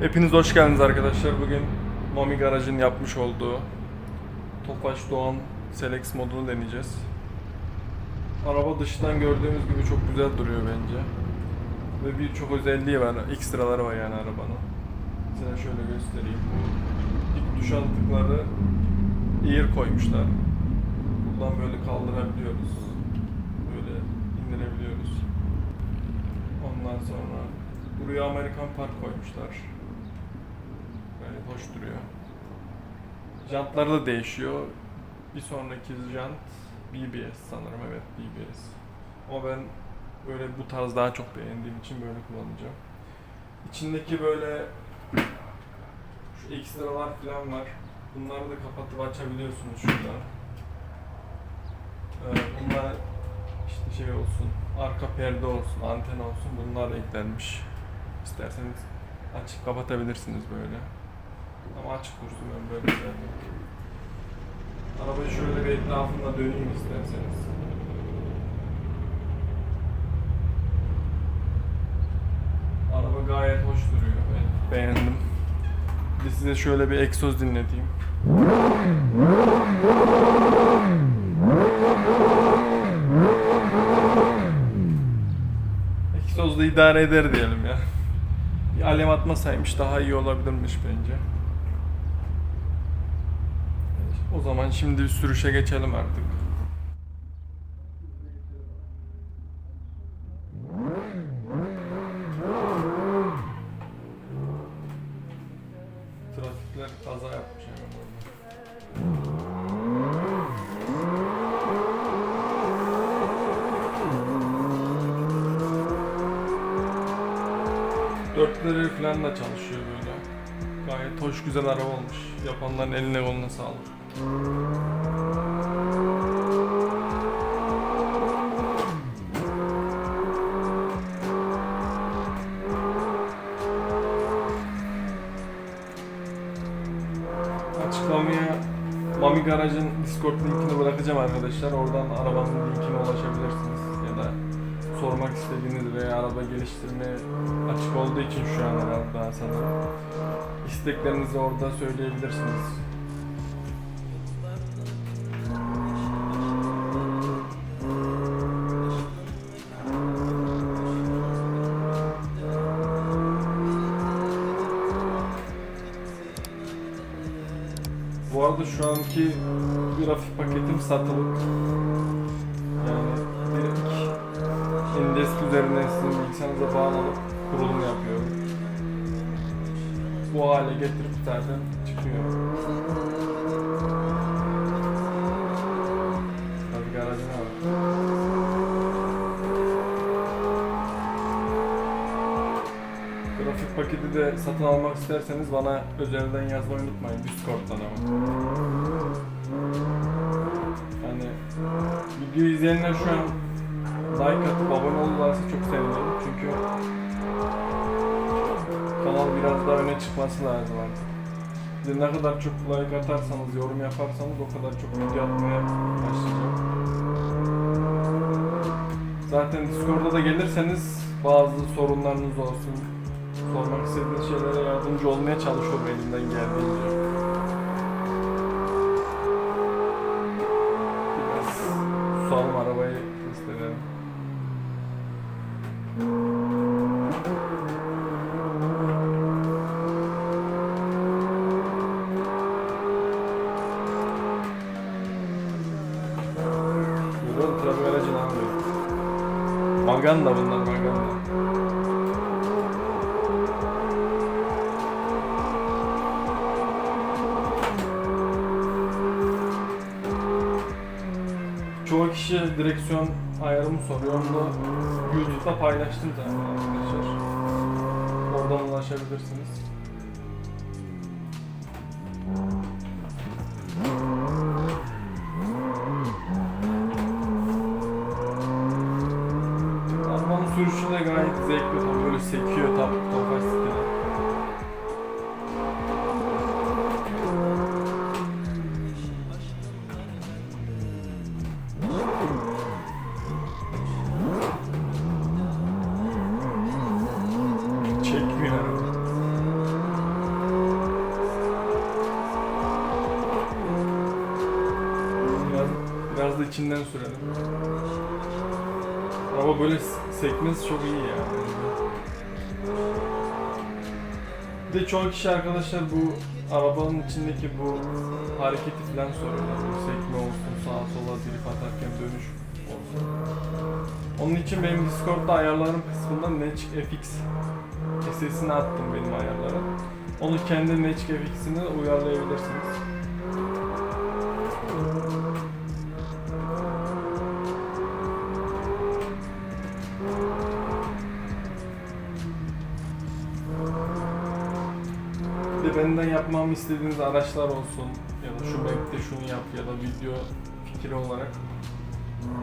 Hepiniz hoş geldiniz arkadaşlar. Bugün Mami Garaj'ın yapmış olduğu Tofaş Doğan Selex modunu deneyeceğiz. Araba dıştan gördüğümüz gibi çok güzel duruyor bence. Ve birçok özelliği var, ekstraları var yani arabanın. Size şöyle göstereyim. İlk duş altıkları ear koymuşlar. Buradan böyle kaldırabiliyoruz. Böyle indirebiliyoruz. Ondan sonra buraya Amerikan Park koymuşlar. Hoş duruyor. Jantlar da değişiyor. Bir sonraki jant BBS sanırım evet BBS. Ama ben böyle bu tarz daha çok beğendiğim için böyle kullanacağım. İçindeki böyle şu ekstralar falan var. Bunları da kapatıp açabiliyorsunuz şuradan. Ee, bunlar işte şey olsun, arka perde olsun, anten olsun bunlar eklenmiş. İsterseniz açıp kapatabilirsiniz böyle. Ama açık dursun ben böyle sevdim. Arabayı şöyle bir etrafında döneyim isterseniz. Araba gayet hoş duruyor. Ben beğendim. Bir size şöyle bir egzoz dinleteyim. Egzozla idare eder diyelim ya. Bir alev atmasaymış daha iyi olabilirmiş bence. O zaman şimdi sürüşe geçelim artık. Trafikler kaza yapmış hemen orada. Dörtleri falan da çalışıyor böyle. Gayet hoş güzel araba olmuş. Yapanların eline koluna sağlık. Açıklamaya Mami Garaj'ın Discord linkini bırakacağım arkadaşlar. Oradan arabanın linkine ulaşabilirsiniz. Ya da sormak istediğiniz veya araba geliştirme açık olduğu için şu an herhalde daha sanırım. İsteklerinizi orada söyleyebilirsiniz. Arada şu anki grafik paketim satılık. Yani direkt Indesk üzerinden sizin bilgisayarınıza bağlanıp kurulum yapıyorum. Bu hale getirip zaten çıkıyor. Paketi de satın almak isterseniz bana özelden yazmayı unutmayın Discord'dan ama. Yani video izleyenler şu an like atıp abone olurlarsa çok sevinirim çünkü kanal biraz daha öne çıkması lazım artık. De ne kadar çok like atarsanız, yorum yaparsanız o kadar çok video atmaya başlayacağım. Zaten Discord'a da gelirseniz bazı sorunlarınız olsun, sormak istediğiniz şeylere yardımcı olmaya çalışıyorum elimden geldiğince. Biraz susalım arabayı istedim. Trafik aracı ne yapıyor? Maganda bunlar Çoğu kişi direksiyon ayarımı soruyor. Onu da YouTube'da paylaştım zaten arkadaşlar. Oradan ulaşabilirsiniz. İçinden sürelim. Araba böyle sekmesi çok iyi ya. Bir de çoğu kişi arkadaşlar bu arabanın içindeki bu hareketi falan soruyorlar. Bu sekme olsun, sağa sola drift atarken dönüş olsun. Onun için benim Discord'da ayarlarım kısmında Netch FX sesini attım benim ayarlara. Onu kendi Netch FX'ini uyarlayabilirsiniz. De benden yapmamı istediğiniz araçlar olsun ya da şu map'te şunu yap ya da video fikri olarak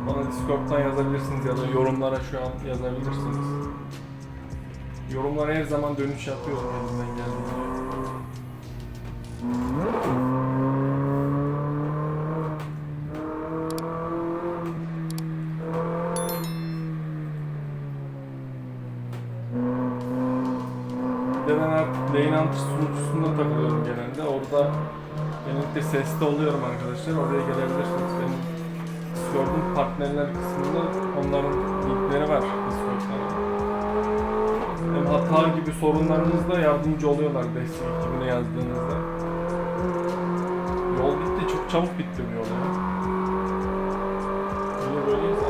bana Discord'dan yazabilirsiniz ya da yorumlara şu an yazabilirsiniz. Yorumlara her zaman dönüş yapıyorum elimden geldiğince. Ben artık Lane Hunter sunucusunda takılıyorum genelde. Orada genellikle sesli oluyorum arkadaşlar. Oraya gelebilirsiniz. Benim Discord'un partnerler kısmında onların linkleri var. Hem hata gibi sorunlarınızda yardımcı oluyorlar destek ekibine yazdığınızda. Yol bitti, çok çabuk bitti bu yol ya. Niye böyleyiz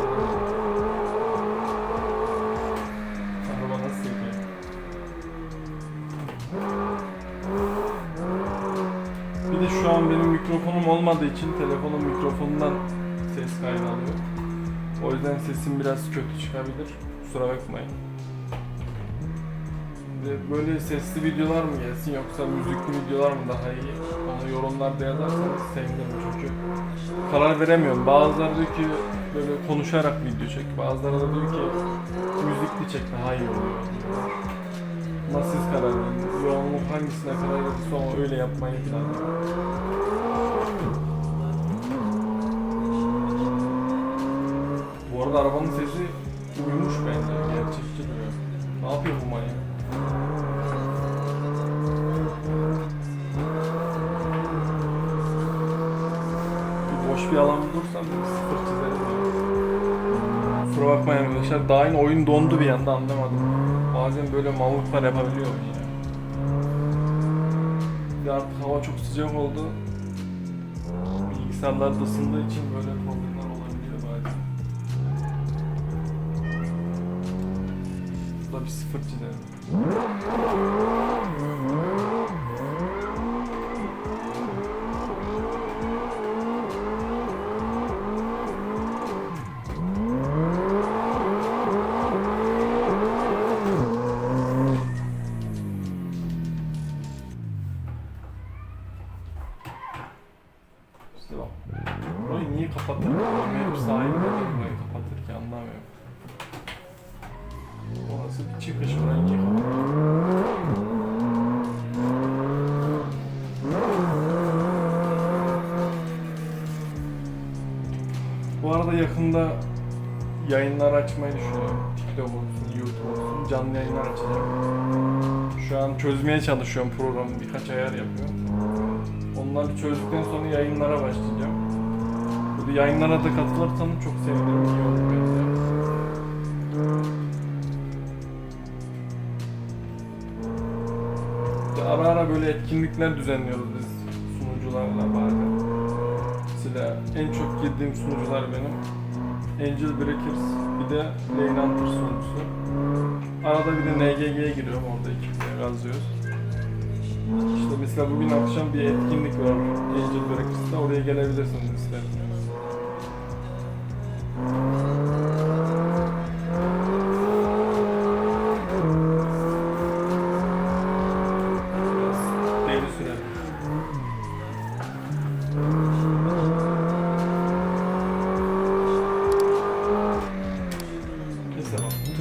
olmadığı için telefonun mikrofonundan ses kaydı. O yüzden sesim biraz kötü çıkabilir. Kusura bakmayın. Böyle sesli videolar mı gelsin yoksa müzikli videolar mı daha iyi? Onu yorumlarda yazarsanız sevinirim çünkü karar veremiyorum. Bazıları diyor ki böyle konuşarak video çek, bazıları da diyor ki müzikli çek daha iyi oluyor. Ama siz karar verin. Yoğunluk hangisine karar verirse o öyle yapmayı planlıyorum. Bu arada arabanın sesi uyumuş bence. Gerçekçi duruyor. Ne yapıyor bu manyak? Boş bir alan bulursam sıfır çizerim. Kusura bakmayın arkadaşlar. Daha yeni oyun dondu bir anda anlamadım. Bazen böyle mavuklar yapabiliyor ya. Bir artık hava çok sıcak oldu. Bilgisayarlar da ısındığı için böyle problemler bir sıfır çizelim. İşte bak. Burayı niye kapatır? Benim sahibi de burayı kapatır ki anlamıyorum. Çıkış niye kapatır? Bu arada yakında yayınlar açmayı düşünüyorum. TikTok olsun, YouTube olsun, canlı yayınlar açacağım. Şu an çözmeye çalışıyorum programı, birkaç ayar yapıyorum. Onları çözdükten sonra yayınlara başlayacağım. Böyle yayınlara da katılırsanız çok sevinirim. iyi olur ara ara böyle etkinlikler düzenliyoruz biz sunucularla bazen. Mesela en çok girdiğim sunucular benim. Angel Breakers, bir de Lane Hunter sunucusu. Arada bir de NGG'ye giriyorum orada ekiple yazıyoruz. İşte mesela bugün akşam bir etkinlik var Angel Breakers'ta oraya gelebilirsiniz isterseniz.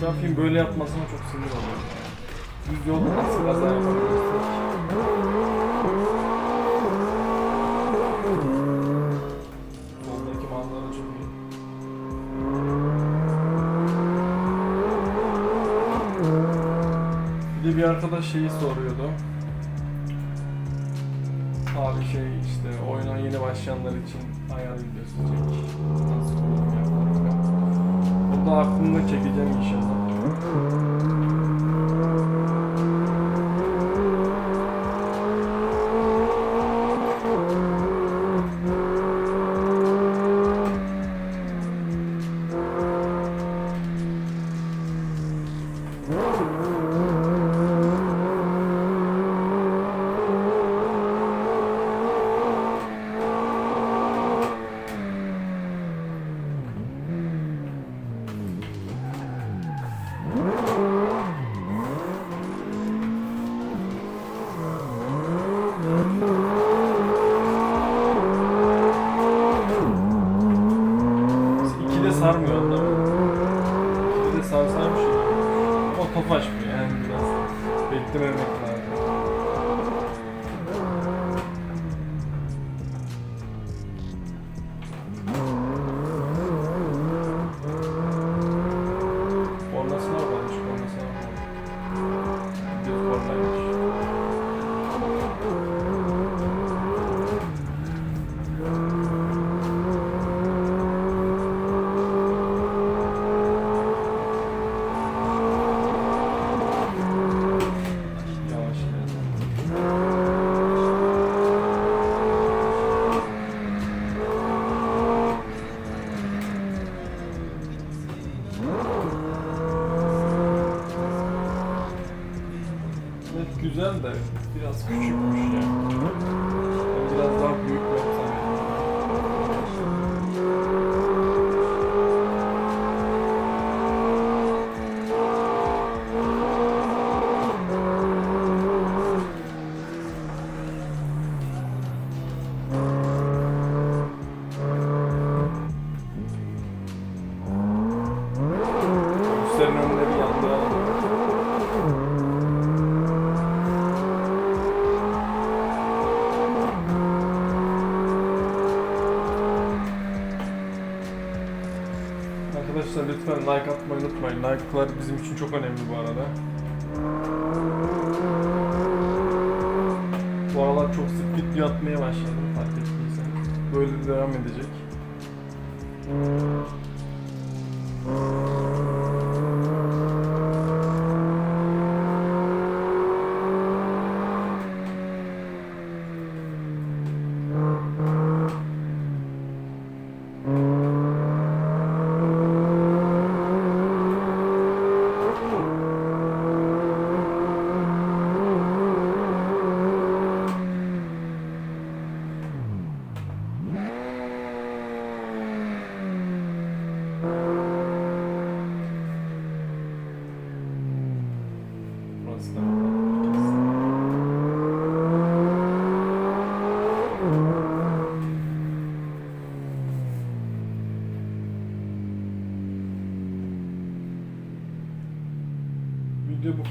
Trafiğin böyle yapmasına çok sinir oluyorum. Düz yolda nasıl kaza yapabilirsek? Soldaki çok iyi. Bir bir arkadaş şeyi soruyordu. Abi şey işte oyuna yeni başlayanlar için ayar videosu. Nasıl kullanım yapmak. Bu da aklımda çekeceğim inşallah. うん。Top açmıyor yani biraz beklememek lazım. Arkadaşlar lütfen like atmayı unutmayın. Like'lar bizim için çok önemli bu arada. Bu aralar çok sık video atmaya başladım fark ettiyseniz. Böyle de devam edecek.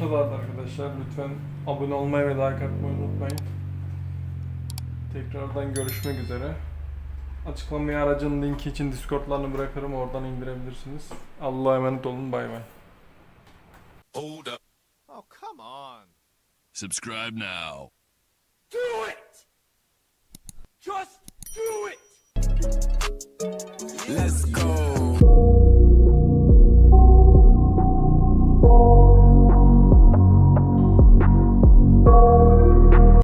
Bu arkadaşlar. Lütfen abone olmayı ve like atmayı unutmayın. Tekrardan görüşmek üzere. Açıklamaya aracın linki için Discord'larını bırakırım. Oradan indirebilirsiniz. Allah'a emanet olun. Bay bay. Hold up. Oh, come on. Subscribe now. Do it! Just do it! Let's go!